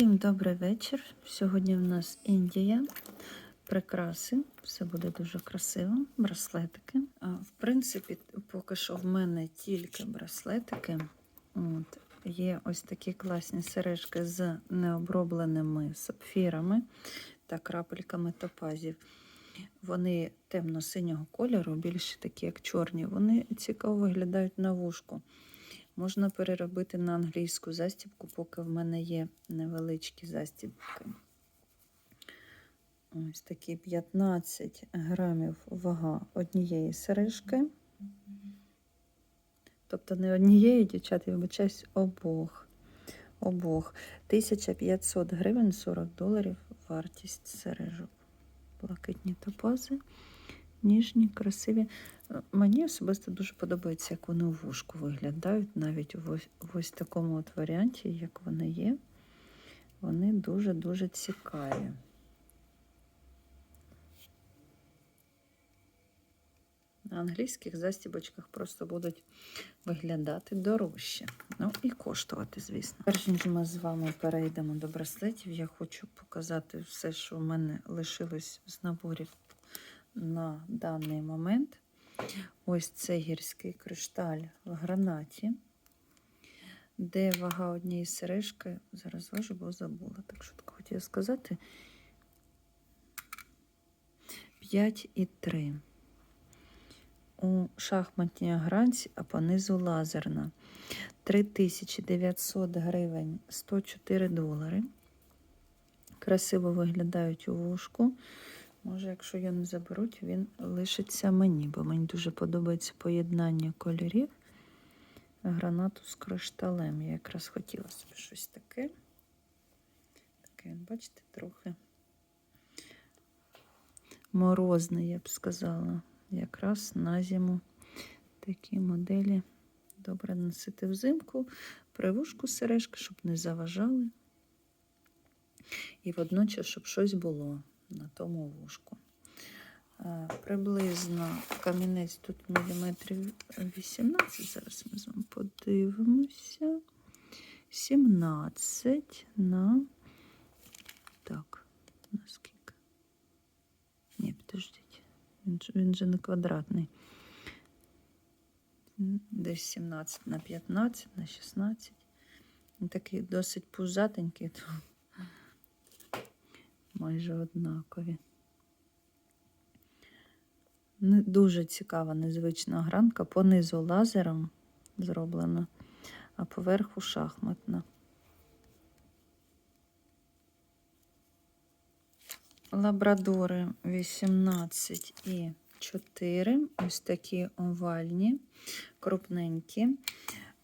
Всім добрий вечір. Сьогодні в нас Індія. Прикраси. Все буде дуже красиво. Браслетики. В принципі, поки що в мене тільки браслетики. От. Є ось такі класні сережки з необробленими сапфірами та крапельками топазів. Вони темно-синього кольору, більше такі, як чорні. Вони цікаво виглядають на вушку. Можна переробити на англійську застібку, поки в мене є невеличкі застібки. Ось такі 15 грамів вага однієї сережки. Тобто не однієї, дівчат, я вибачаюсь, обох. Обох. 1500 гривень 40 доларів вартість сережок. Блакитні топази, ніжні, красиві. Мені особисто дуже подобається, як вони у вушку виглядають, навіть в ось, в ось такому от варіанті, як вони є. Вони дуже-дуже цікаві. На англійських застібочках просто будуть виглядати дорожче. Ну і коштувати, звісно. Перш ніж ми з вами перейдемо до браслетів, я хочу показати все, що в мене лишилось з наборів на даний момент. Ось це гірський кришталь в гранаті, де вага однієї сережки, зараз важу, бо забула, так швидко хотіла сказати. 5,3. У шахматній гранці, а понизу лазерна. 3900 гривень 104 долари. Красиво виглядають у вушку. Може, якщо його не заберуть, він лишиться мені, бо мені дуже подобається поєднання кольорів гранату з кришталем. Я якраз хотіла собі щось таке. Таке, бачите, трохи морозне, я б сказала. Якраз на зиму такі моделі добре носити взимку, привушку сережки, щоб не заважали. І водночас, щоб щось було на тому вушку. Приблизно камінець тут міліметрів 18. Зараз ми з вами подивимося. 17 на так, наскільки? Ні, підождіть. Він, він же не квадратний. Десь 17 на 15, на 16. Він такий досить пузатенький, майже однакові. Не дуже цікава незвична гранка. Понизу лазером зроблена, а поверху шахматна. Лабрадори 18 і 4. Ось такі овальні, крупненькі.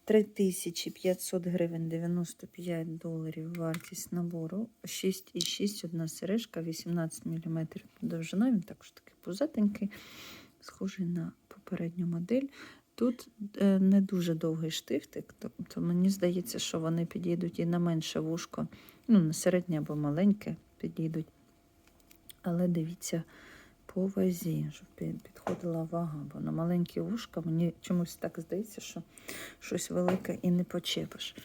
3500 гривень 95 доларів вартість набору. 6,6 одна сережка, 18 мм довжина. Він також такий пузатенький, схожий на попередню модель. Тут е, не дуже довгий штифтик, тобто мені здається, що вони підійдуть і на менше вушко, ну, на середнє або маленьке підійдуть. Але дивіться по вазі, щоб підходила вага, бо на маленькі вушка мені чомусь так здається, що щось велике і не почепиш.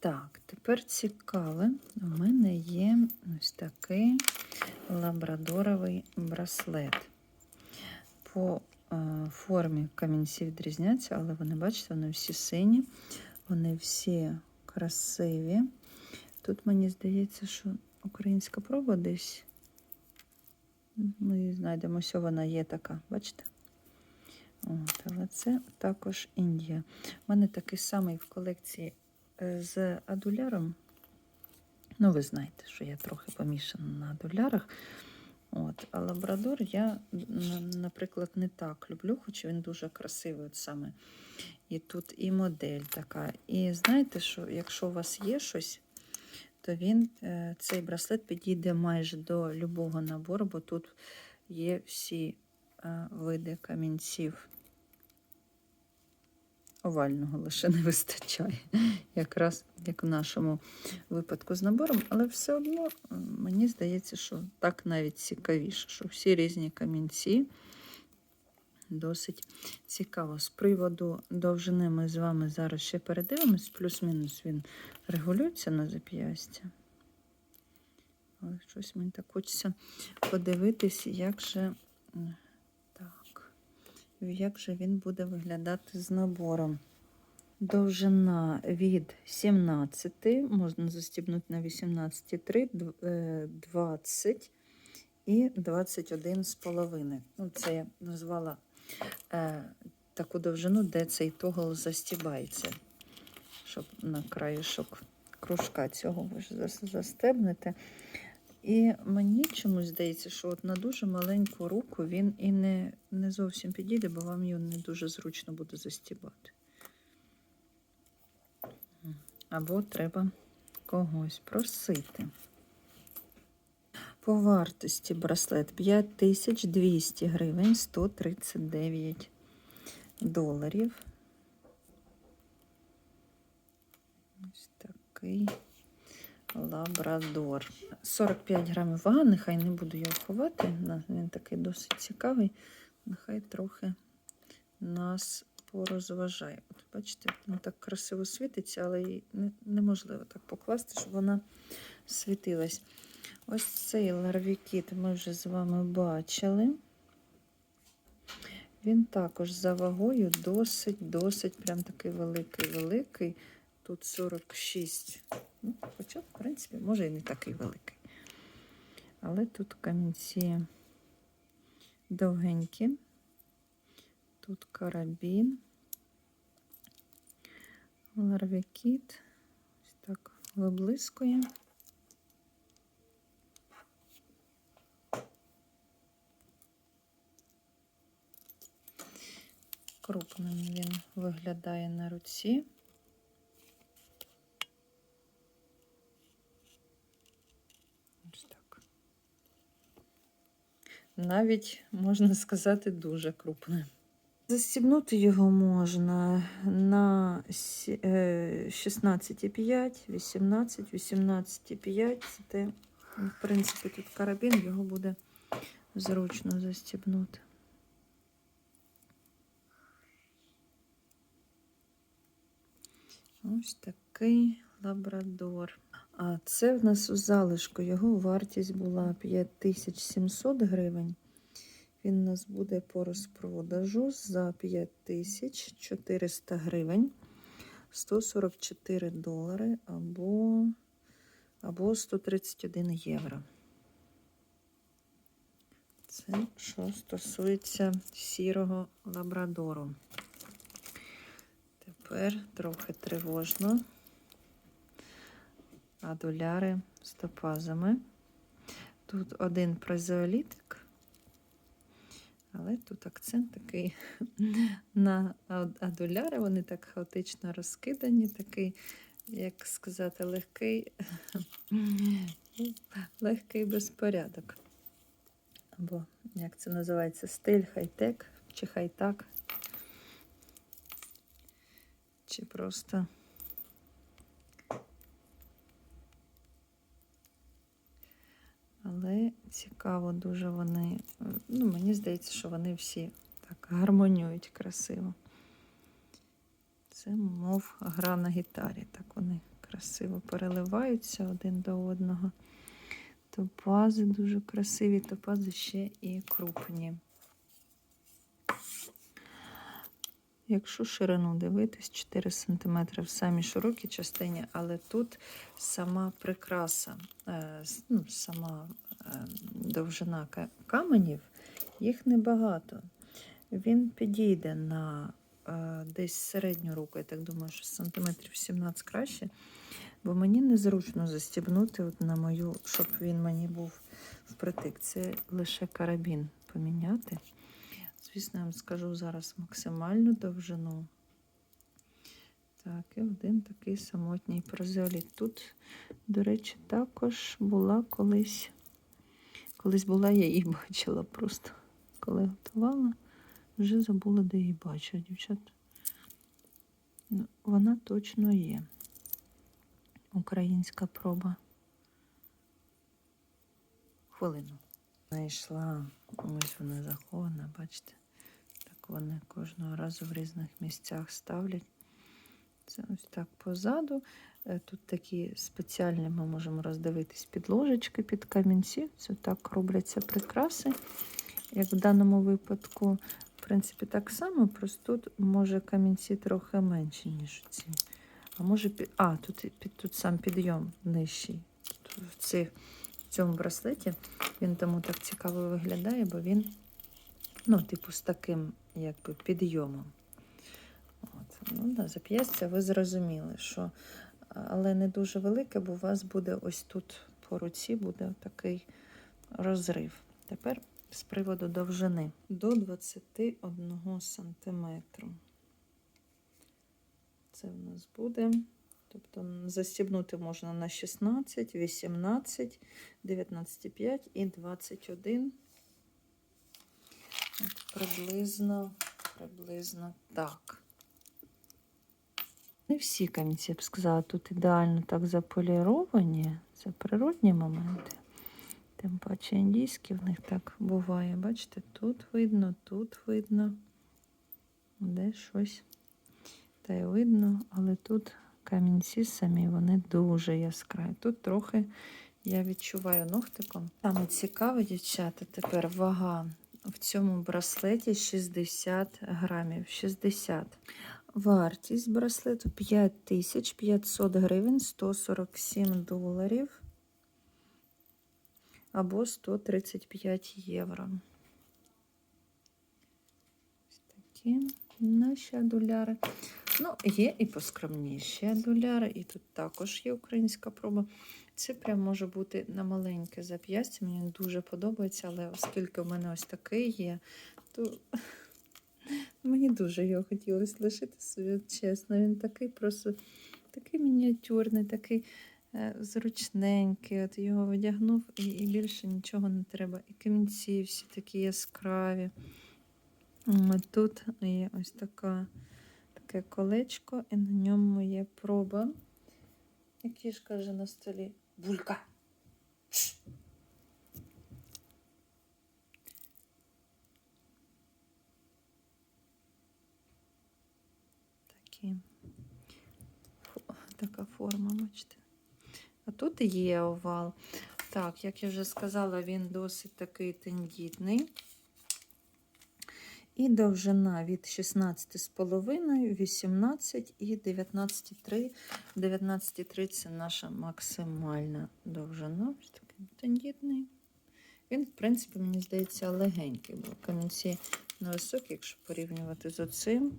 Так, тепер цікаве, у мене є ось такий лабрадоровий браслет. По е, формі камінці відрізняться, але вони, бачите, вони всі сині, вони всі красиві. Тут мені здається, що українська проба десь. Ми знайдемо, що вона є така, бачите? От, Але це також Індія. У мене такий самий в колекції е, з адуляром. Ну, ви знаєте, що я трохи помішана на адулярах. От, А лабрадор я, наприклад, не так люблю, хоч він дуже красивий. От саме. І тут і модель така. І знаєте, що якщо у вас є щось, то він, е, цей браслет підійде майже до любого набору, бо тут є всі е, види камінців. Овального лише не вистачає, якраз як в нашому випадку з набором, але все одно мені здається, що так навіть цікавіше, що всі різні камінці досить цікаво. З приводу довжини ми з вами зараз ще передивимось, плюс-мінус він регулюється на зап'ястя. Але щось мені так хочеться подивитись, як же, так, як же він буде виглядати з набором. Довжина від 17, можна застібнути на 18,3, е, 20 і 21 з. Ну, це я назвала е, таку довжину, де цей тогл застібається, щоб на краєшок кружка цього ви ж застебнете. І мені чомусь здається, що от на дуже маленьку руку він і не, не зовсім підійде, бо вам його не дуже зручно буде застібати. Або треба когось просити. По вартості браслет 5200 гривень 139 доларів. Ось такий лабрадор. 45 грамів вага, нехай не буду його ховати. Він такий досить цікавий. Нехай трохи нас порозважає. От бачите, він так красиво світиться, але її неможливо так покласти, щоб вона світилась. Ось цей ларвікіт ми вже з вами бачили. Він також за вагою досить-досить прям такий великий-великий. Тут 46. Ну, хоча, в принципі, може і не такий великий. Але тут камінці довгенькі. Тут карабін. Ларвікіт. Ось так виблискує. Крупним він виглядає на руці. Ось так. Навіть, можна сказати, дуже крупним. Застібнути його можна на е, 16,5, 18, 18,5. Це, в принципі, тут карабін, його буде зручно застібнути. Ось такий лабрадор. А це в нас у залишку. Його вартість була 5700 гривень. Він у нас буде по розпродажу за 5400 гривень, 144 долари або, або 131 євро. Це що стосується сірого лабрадору. Тепер трохи тривожно. Адуляри з топазами. Тут один прозеолітик. Але тут акцент такий на адуляри, вони так хаотично розкидані, такий, як сказати, легкий, легкий безпорядок. Або, як це називається, стиль хай-тек чи хай-так. Чи просто Але цікаво дуже вони. Ну, мені здається, що вони всі так гармонюють красиво. Це, мов гра на гітарі. Так вони красиво переливаються один до одного. Топази дуже красиві, топази ще і крупні. Якщо ширину дивитись, 4 см в самій широкій частині, але тут сама прикраса, е, ну, сама е, довжина каменів, їх небагато. Він підійде на е, десь середню руку, я так думаю, що сантиметрів 17 краще, бо мені незручно застібнути от на мою, щоб він мені був впритик. Це лише карабін поміняти. Звісно, я вам скажу зараз максимальну довжину. Так, і один такий самотній прозеоліт. Тут, до речі, також була колись. Колись була, я її бачила просто. Коли готувала, вже забула, де її бачу, дівчат. Ну, Вона точно є. Українська проба. Хвилину. Знайшла, ось вона захована, бачите. Так вони кожного разу в різних місцях ставлять. Це ось так позаду. Е, Тут такі спеціальні ми можемо роздивитись під ложечки, під камінці. Це так робляться прикраси. Як в даному випадку, в принципі, так само, просто тут може камінці трохи менші, ніж ці. А може під. А, тут, під, тут сам підйом нижчий. Тут в, ці, в цьому браслеті він тому так цікаво виглядає, бо він, ну, типу, з таким якби підйомом. От. Ну, да, зап'ястя ви зрозуміли, що але не дуже велике, бо у вас буде ось тут по руці буде такий розрив. Тепер з приводу довжини до 21 сантиметру. Це в нас буде. Тобто застібнути можна на 16, 18, 19,5 і 21. Приблизно, приблизно так. Не всі камінці, я б сказала, тут ідеально так заполіровані. Це природні моменти. Тим паче індійські в них так буває. Бачите, тут видно, тут видно, де щось. Та й видно, але тут камінці самі, вони дуже яскраві. Тут трохи я відчуваю ногтиком. Саме цікаве, дівчата, тепер вага в цьому браслеті 60 грамів. 60. Вартість браслету 5500 гривень, 147 доларів або 135 євро. Ось такі наші адуляри. Ну, є і поскромніші адуляри, і тут також є українська проба. Це прям може бути на маленьке зап'ястя. Мені дуже подобається, але оскільки в мене ось такий є, то мені дуже його хотілося лишити собі, чесно. Він такий просто такий мініатюрний, такий е, зручненький. От його одягнув і, і більше нічого не треба. І камінці всі такі яскраві. Тут є ось така, таке колечко, і на ньому є проба. Ж каже на столі? Булька. Такі. Така форма, бачите. А тут є овал. Так, як я вже сказала, він досить такий тендітний. І довжина від 16,5, 18 і 19,3. 19,3 це наша максимальна довжина. Такий тендітний. Він, в принципі, мені здається, легенький, бо камінці невисокі, якщо порівнювати з оцим,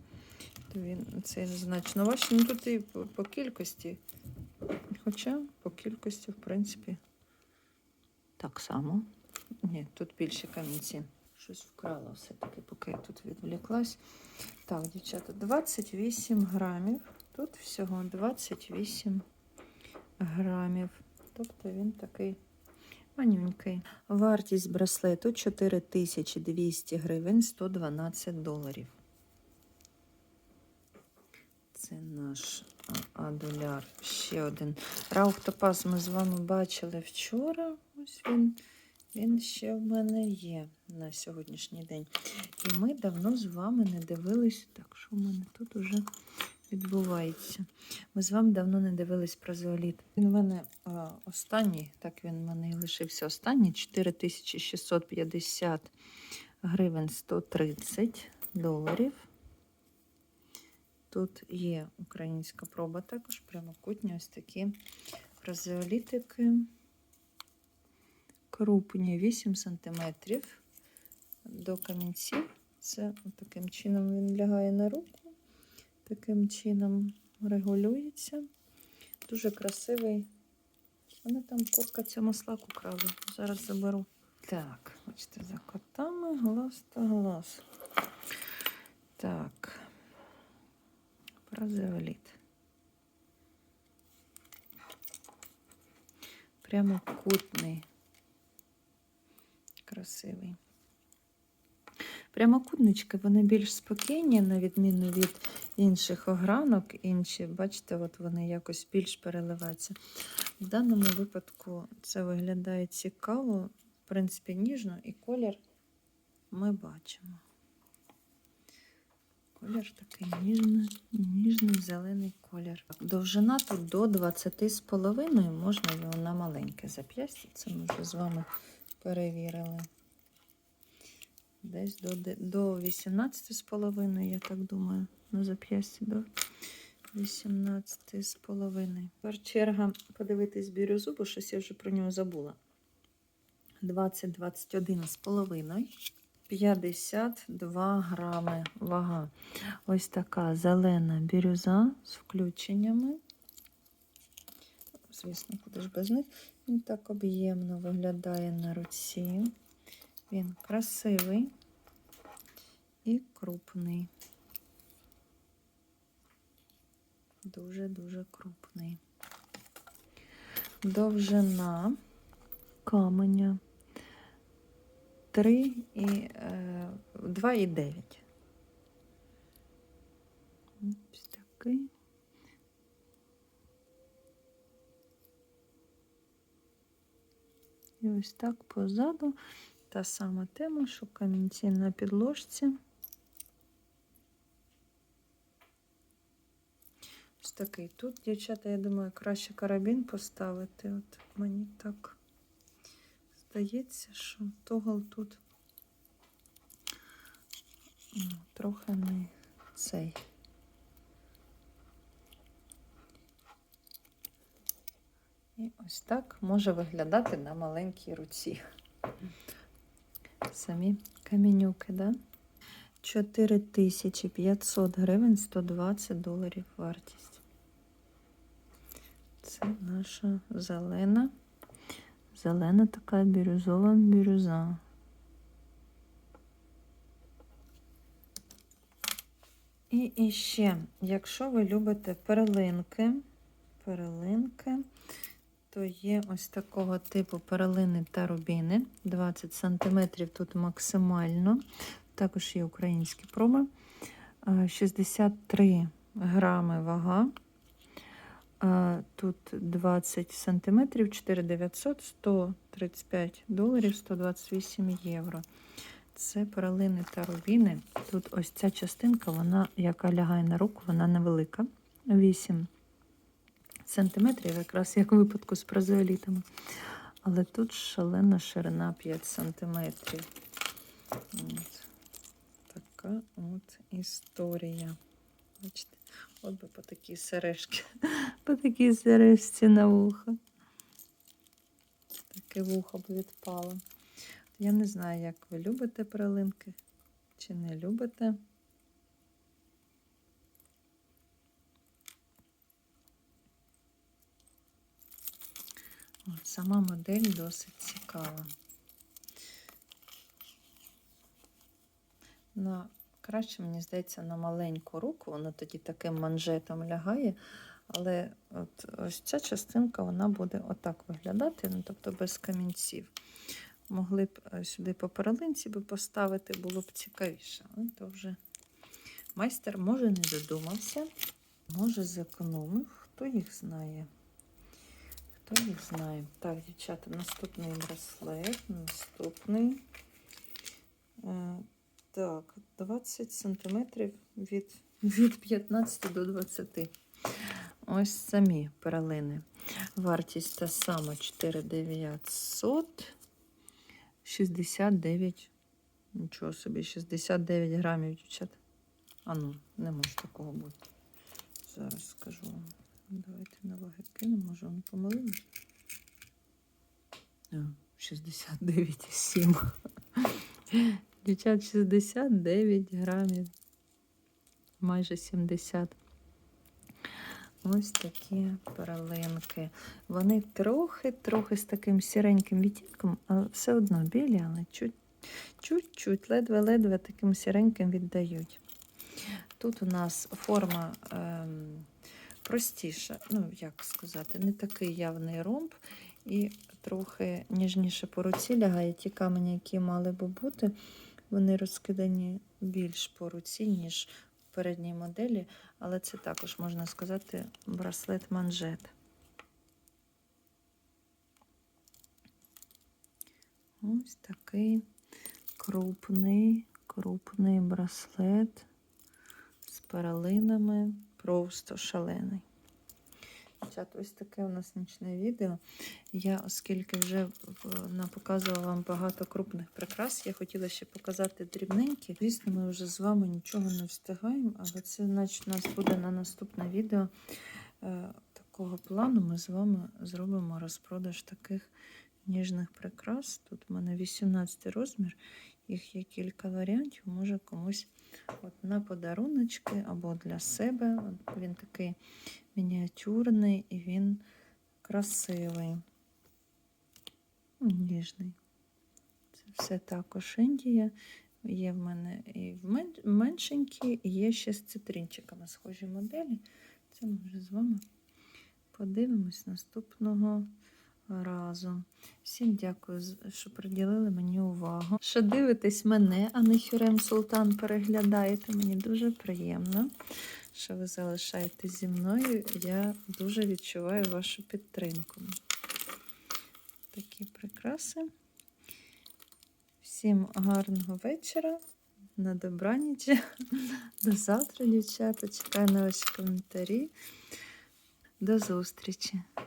то він цей значно важчий. Ну тут і по, по кількості. Хоча по кількості, в принципі, так само. Ні, тут більше камінці. Щось вкрала все-таки, поки я тут відволіклась. Так, дівчата, 28 грамів. Тут всього 28 грамів. Тобто він такий манюнький. Вартість браслету 4200 гривень 112 доларів. Це наш адуляр. Ще один. Раух Топаз ми з вами бачили вчора. Ось він. Він ще в мене є на сьогоднішній день. І ми давно з вами не дивились. Так, що в мене тут уже відбувається? Ми з вами давно не дивились про зооліт. Він в мене а, останній, так він в мене і лишився останній 4650 гривень 130 доларів. Тут є українська проба, також прямокутні ось такі фразеолітики. Крупні 8 см до камінців. Це таким чином він лягає на руку, таким чином регулюється. Дуже красивий. Вони там курка ця маслаку крали. Зараз заберу. Так, бачите, за котами глаз та глаз. Так, празеоліт. Прямокутний красивий. Прямокутнички, вони більш спокійні, на відміну від інших огранок. Інші, бачите, от вони якось більш переливаються. В даному випадку це виглядає цікаво, в принципі, ніжно, і колір ми бачимо. Колір такий ніжний, ніжний зелений колір. Довжина тут до 20,5 можна його на маленьке зап'ястя. Це ми вже з вами перевірили. Десь до, до 18,5, я так думаю, на зап'ясті до 18,5. Тепер черга подивитись бірюзу, бо щось я вже про нього забула. 20-21,5. 52 грами вага. Ось така зелена бірюза з включеннями. Звісно, куди ж без них. Він так об'ємно виглядає на руці. Він красивий і крупний. Дуже-дуже крупний. Довжина каменя 3 і е, 2,9. Ось такий. І ось так позаду та сама тема, що камінці на підложці. Ось такий. Тут, дівчата, я думаю, краще карабін поставити. От мені так здається, що тогл тут ну, трохи не цей. І ось так може виглядати на маленькій руці. Самі камінюки, да? 4500 гривень 120 доларів вартість. Це наша зелена. Зелена така бірюзова бірюза. І, ще, якщо ви любите перлинки, перлинки, то є ось такого типу перлини та рубіни. 20 см тут максимально. Також є українські проби. 63 грами вага. Тут 20 см, 4900, 135 доларів, 128 євро. Це перлини та рубіни. Тут ось ця частинка, вона, яка лягає на руку, вона невелика. 8 сантиметрів, якраз як у випадку з празеолітами. Але тут шалена ширина 5 сантиметрів. От. Така от історія. Бачите, от би по такій сережці, по такій сережці на вухо. Таке вухо б відпало. Я не знаю, як ви любите прилинки чи не любите. Сама модель досить цікава. На краще, мені здається, на маленьку руку, воно тоді таким манжетом лягає. Але от ось ця частинка вона буде отак виглядати, ну, тобто без камінців. Могли б е, сюди по перлинці би поставити, було б цікавіше. Але то вже майстер може не додумався, може зекономив, хто їх знає. Хто їх знає? Так, дівчата, наступний браслет, наступний. Е, так, 20 сантиметрів від, від 15 до 20. Ось самі перлини. Вартість та сама 4900. 69. Нічого собі, 69 грамів, дівчата. А ну, не може такого бути. Зараз скажу вам. Давайте на ваги кинемо, може вони помилились. 69,7. Дівчат, 69 грамів. Майже 70. Ось такі перлинки. Вони трохи-трохи з таким сіреньким відтінком, але все одно білі, але чуть-чуть, ледве-ледве таким сіреньким віддають. Тут у нас форма ем, простіша, ну, як сказати, не такий явний ромб, і трохи ніжніше по руці лягає ті камені, які мали би бути. Вони розкидані більш по руці, ніж в передній моделі, але це також можна сказати браслет манжет. Ось такий крупний, крупний браслет з пералинами. Просто шалений. Ось таке у нас нічне відео. Я, оскільки вже показувала вам багато крупних прикрас, я хотіла ще показати дрібненькі. Звісно, ми вже з вами нічого не встигаємо, але це значить, у нас буде на наступне відео е, такого плану. Ми з вами зробимо розпродаж таких ніжних прикрас. Тут у мене 18 розмір, їх є кілька варіантів, може комусь от на подаруночки або для себе. Він такий мініатюрний і він красивий, ніжний. Це все також Індія. Є в мене і в меншенькі, і є ще з цитринчиками схожі моделі. Це ми вже з вами подивимось наступного разу. Всім дякую, що приділили мені увагу. Що дивитесь мене, а не Хюрем Султан переглядаєте. Мені дуже приємно, що ви залишаєтесь зі мною. Я дуже відчуваю вашу підтримку. Такі прикраси. Всім гарного вечора. На добраніч. До завтра, дівчата. Чекаю на ваші коментарі. До зустрічі!